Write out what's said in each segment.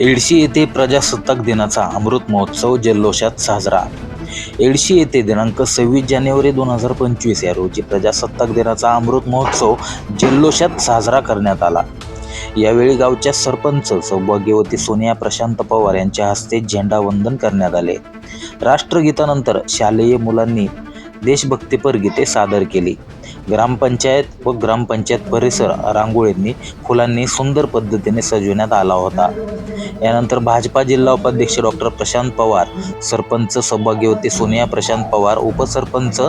एडशी येथे प्रजासत्ताक दिनाचा अमृत महोत्सव जल्लोषात साजरा. एडशी येथे दिनांक सव्वीस जानेवारी दोन हजार पंचवीस या रोजी प्रजासत्ताक दिनाचा अमृत महोत्सव जल्लोषात साजरा करण्यात आला. यावेळी गावच्या सरपंच सौभाग्यवती सोनिया प्रशांत पवार यांच्या हस्ते झेंडावंदन करण्यात आले. राष्ट्रगीतानंतर शालेय मुलांनी देशभक्तीपर गीते सादर केली. ग्रामपंचायत व ग्रामपंचायत परिसर रांगोळींनी फुलांनी सुंदर पद्धतीने सजविण्यात आला होता. यानंतर भाजपा जिल्हा उपाध्यक्ष डॉक्टर प्रशांत पवार सरपंच सौभाग्यवती सोनिया प्रशांत पवार उपसरपंच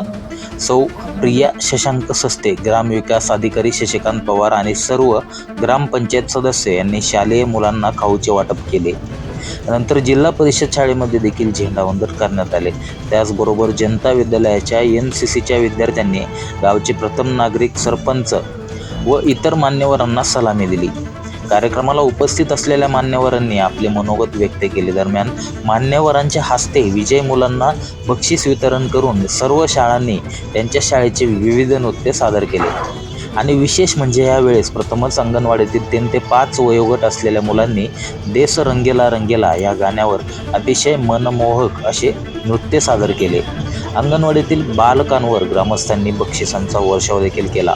सौ प्रिया शशांक सस्ते ग्रामविकास अधिकारी शशिकांत पवार आणि सर्व ग्रामपंचायत सदस्य यांनी शालेय मुलांना खाऊचे वाटप केले. नंतर जिल्हा परिषद शाळेमध्ये देखील झेंडावंदन करण्यात आले. त्याचबरोबर जनता विद्यालयाच्या एन सी सीच्या विद्यार्थ्यांनी गावचे प्रथम नागरिक सरपंच व इतर मान्यवरांना सलामी दिली. कार्यक्रमाला उपस्थित असलेल्या मान्यवरांनी आपले मनोगत व्यक्त केले. दरम्यान मान्यवरांच्या हस्ते विजय मुलांना बक्षीस वितरण करून सर्व शाळांनी त्यांच्या शाळेचे विविध नृत्य सादर केले. आणि विशेष म्हणजे यावेळेस प्रथमच अंगणवाडीतील तीन ते पाच वयोगट असलेल्या मुलांनी देश रंगेला रंगेला या गाण्यावर अतिशय मनमोहक असे नृत्य सादर केले. अंगणवाडीतील बालकांवर ग्रामस्थांनी बक्षिसांचा वर्षाव देखील केला.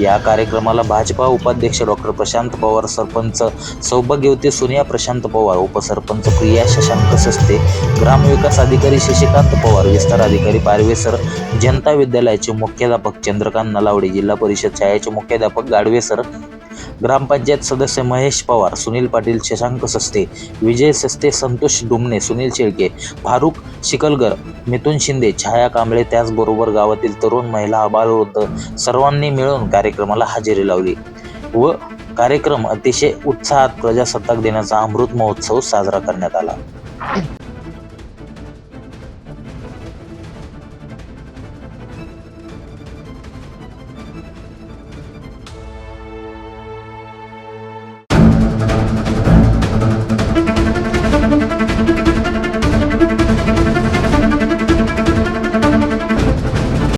या कार्यक्रमाला भाजपा उपाध्यक्ष डॉक्टर प्रशांत पवार सरपंच सौभाग्यवती सोनिया प्रशांत पवार उपसरपंच प्रिया शशांक सस्ते ग्रामविकास अधिकारी शशिकांत पवार विस्तार अधिकारी पारवेसर जनता विद्यालयाचे मुख्याध्यापक चंद्रकांत नलावडे जिल्हा परिषद शाळेचे मुख्याध्यापक गाडवे सर ग्रामपंचायत सदस्य महेश पवार सुनील पाटील शशांक सस्ते विजय सस्ते संतोष डुमणे सुनील शेळके फारुख शिकलगर मिथुन शिंदे छाया कांबळे त्याचबरोबर गावातील तरुण महिला अबालवृद्ध सर्वांनी मिळून कार्यक्रमाला हजेरी लावली व कार्यक्रम अतिशय उत्साहात प्रजासत्ताक दिनाचा अमृत महोत्सव साजरा करण्यात आला.